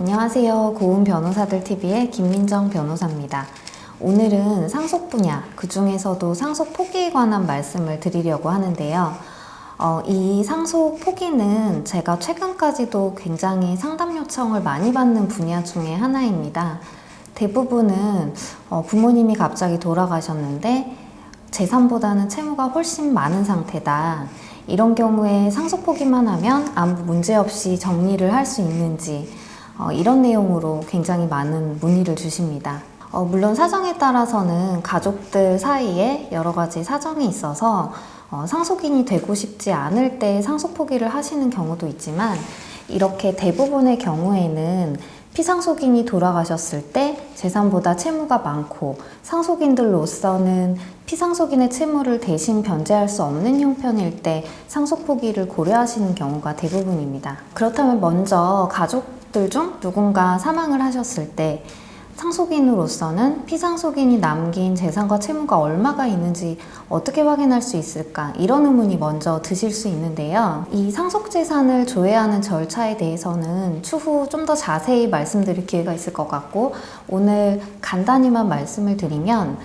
안녕하세요. 고운 변호사들 TV의 김민정 변호사입니다. 오늘은 상속 분야, 그 중에서도 상속 포기에 관한 말씀을 드리려고 하는데요. 어, 이 상속 포기는 제가 최근까지도 굉장히 상담 요청을 많이 받는 분야 중에 하나입니다. 대부분은 어, 부모님이 갑자기 돌아가셨는데 재산보다는 채무가 훨씬 많은 상태다. 이런 경우에 상속 포기만 하면 아무 문제 없이 정리를 할 수 있는지 어, 이런 내용으로 굉장히 많은 문의를 주십니다. 어, 물론 사정에 따라서는 가족들 사이에 여러 가지 사정이 있어서 어, 상속인이 되고 싶지 않을 때 상속 포기를 하시는 경우도 있지만 이렇게 대부분의 경우에는 피상속인이 돌아가셨을 때 재산보다 채무가 많고 상속인들로서는 피상속인의 채무를 대신 변제할 수 없는 형편일 때 상속 포기를 고려하시는 경우가 대부분입니다. 그렇다면 먼저 가족 들 중 누군가 사망을 하셨을 때 상속인으로서는 피상속인이 남긴 재산과 채무가 얼마가 있는지 어떻게 확인할 수 있을까? 이런 의문이 먼저 드실 수 있는데요. 이 상속 재산을 조회하는 절차에 대해서는 추후 좀 더 자세히 말씀드릴 기회가 있을 것 같고, 오늘 간단히만 말씀을 드리면,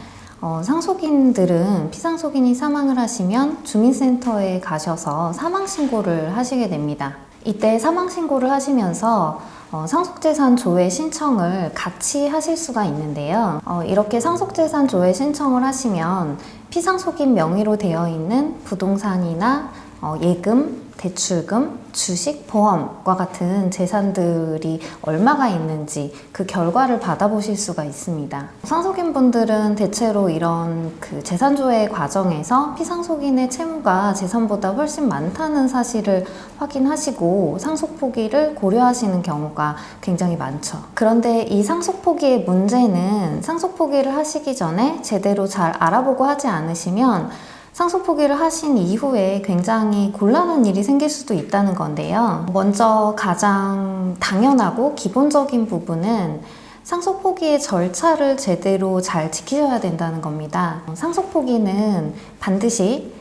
어, 상속인들은 피상속인이 사망을 하시면 주민센터에 가셔서 사망신고를 하시게 됩니다. 이때 사망 신고를 하시면서 어, 상속재산 조회 신청을 같이 하실 수가 있는데요. 어, 이렇게 상속재산 조회 신청을 하시면 피상속인 명의로 되어 있는 부동산이나 어, 예금, 대출금, 주식, 보험과 같은 재산들이 얼마가 있는지 그 결과를 받아보실 수가 있습니다. 상속인 분들은 대체로 이런 그 재산조회 과정에서 피상속인의 채무가 재산보다 훨씬 많다는 사실을 확인하시고 상속 포기를 고려하시는 경우가 굉장히 많죠. 그런데 이 상속 포기의 문제는 상속 포기를 하시기 전에 제대로 잘 알아보고 하지 않으시면 상속 포기를 하신 이후에 굉장히 곤란한 일이 생길 수도 있다는 건데요. 먼저 가장 당연하고 기본적인 부분은 상속 포기의 절차를 제대로 잘 지키셔야 된다는 겁니다. 상속 포기는 반드시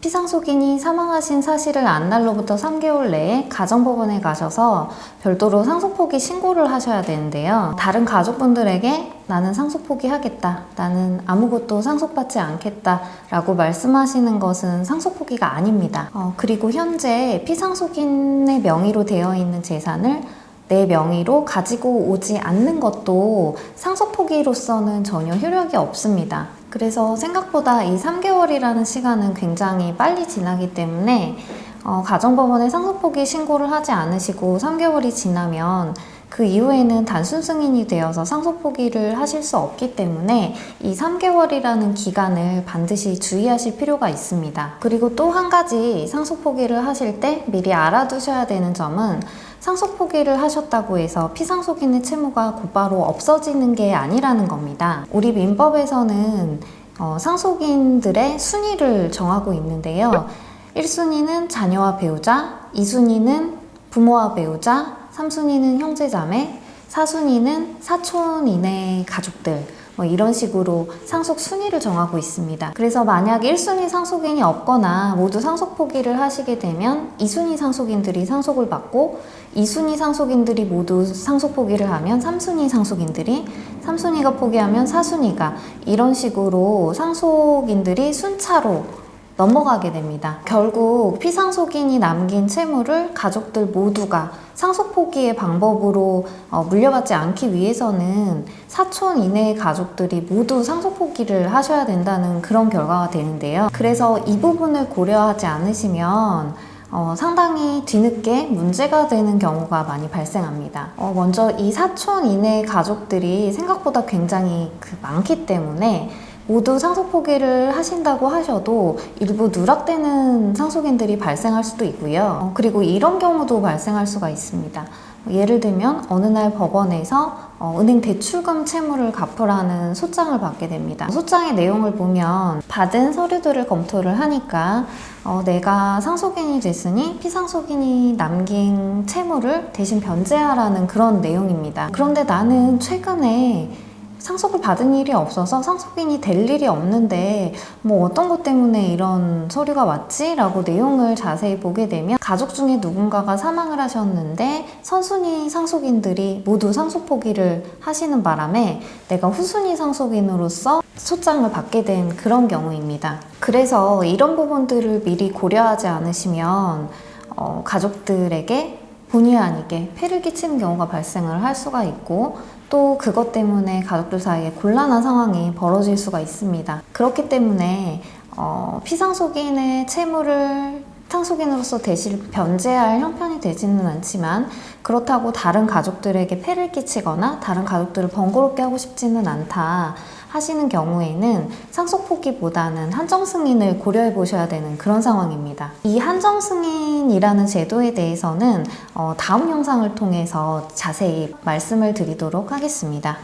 피상속인이 사망하신 사실을 안 날로부터 3개월 내에 가정법원에 가셔서 별도로 상속포기 신고를 하셔야 되는데요. 다른 가족분들에게 나는 상속 포기 하겠다. 나는 아무것도 상속받지 않겠다. 라고 말씀하시는 것은 상속 포기가 아닙니다. 어, 그리고 현재 피상속인의 명의로 되어 있는 재산을 내 명의로 가지고 오지 않는 것도 상속 포기로서는 전혀 효력이 없습니다. 그래서 생각보다 이 3개월이라는 시간은 굉장히 빨리 지나기 때문에 어, 가정법원에 상속 포기 신고를 하지 않으시고 3개월이 지나면 그 이후에는 단순 승인이 되어서 상속 포기를 하실 수 없기 때문에 이 3개월이라는 기간을 반드시 주의하실 필요가 있습니다. 그리고 또 한 가지 상속 포기를 하실 때 미리 알아두셔야 되는 점은 상속 포기를 하셨다고 해서 피상속인의 채무가 곧바로 없어지는 게 아니라는 겁니다. 우리 민법에서는 어, 상속인들의 순위를 정하고 있는데요. 1순위는 자녀와 배우자, 2순위는 부모와 배우자, 3순위는 형제자매, 4순위는 사촌 이내 가족들, 뭐 이런 식으로 상속 순위를 정하고 있습니다. 그래서 만약 1순위 상속인이 없거나 모두 상속 포기를 하시게 되면 2순위 상속인들이 상속을 받고 2순위 상속인들이 모두 상속 포기를 하면 3순위 상속인들이 3순위가 포기하면 4순위가 이런 식으로 상속인들이 순차로 넘어가게 됩니다. 결국 피상속인이 남긴 채무를 가족들 모두가 상속 포기의 방법으로 어, 물려받지 않기 위해서는 사촌 이내의 가족들이 모두 상속 포기를 하셔야 된다는 그런 결과가 되는데요. 그래서 이 부분을 고려하지 않으시면 어, 상당히 뒤늦게 문제가 되는 경우가 많이 발생합니다. 어, 먼저 이 사촌 이내의 가족들이 생각보다 굉장히 그 많기 때문에 모두 상속 포기를 하신다고 하셔도 일부 누락되는 상속인들이 발생할 수도 있고요. 어, 그리고 이런 경우도 발생할 수가 있습니다. 예를 들면 어느 날 법원에서 어, 은행 대출금 채무를 갚으라는 소장을 받게 됩니다. 소장의 내용을 보면 받은 서류들을 검토를 하니까 어, 내가 상속인이 됐으니 피상속인이 남긴 채무를 대신 변제하라는 그런 내용입니다. 그런데 나는 최근에 상속을 받은 일이 없어서 상속인이 될 일이 없는데 뭐 어떤 것 때문에 이런 서류가 왔지? 라고 내용을 자세히 보게 되면 가족 중에 누군가가 사망을 하셨는데 선순위 상속인들이 모두 상속 포기를 하시는 바람에 내가 후순위 상속인으로서 소장을 받게 된 그런 경우입니다. 그래서 이런 부분들을 미리 고려하지 않으시면 어, 가족들에게 본의 아니게 폐를 끼치는 경우가 발생을 할 수가 있고 또 그것 때문에 가족들 사이에 곤란한 상황이 벌어질 수가 있습니다. 그렇기 때문에 어, 피상속인의 채무를 상속인으로서 대실 변제할 형편이 되지는 않지만 그렇다고 다른 가족들에게 폐를 끼치거나 다른 가족들을 번거롭게 하고 싶지는 않다 하시는 경우에는 상속 포기보다는 한정 승인을 고려해 보셔야 되는 그런 상황입니다. 이 한정 승인이라는 제도에 대해서는 어, 다음 영상을 통해서 자세히 말씀을 드리도록 하겠습니다.